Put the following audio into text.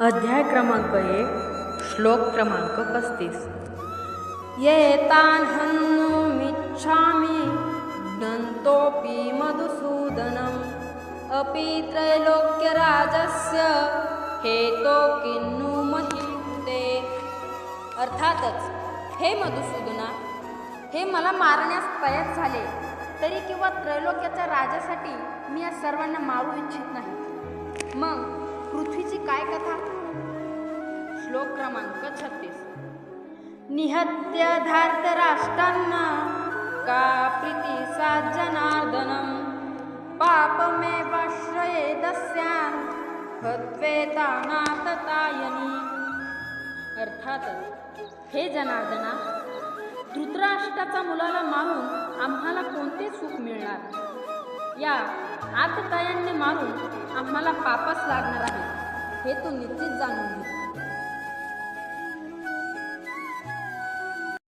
अध्याय क्रमांक एक श्लोक क्रमांक पस्तीस. येतान हन्नुमिच्छामि ज्ञन्तोऽपि मधुसूदनम्। अपि त्रैलोक्यराजस्य हेतो किन्नु महिते। अर्थातच हे मधुसूदना हे मला मारण्यास तयार झाले तरी किंवा त्रैलोक्याच्या राजासाठी मी या सर्वांना मारू इच्छित नाही. मग काय कथा? श्लोक क्रमांक छत्तीस. निहत्य धार्तराष्ट्रांना का प्रीती जनार्दनम पापमेवाश्रये दस्यान हत्वेतानाततायनी अर्थातच हे जनार्दना धृतराष्ट्राचा मुलाला मारून आम्हाला कोणते सुख मिळणार? या आततायांनी मारून आम्हाला पापच लागणार आहे हे तू निश्चित जाणून घे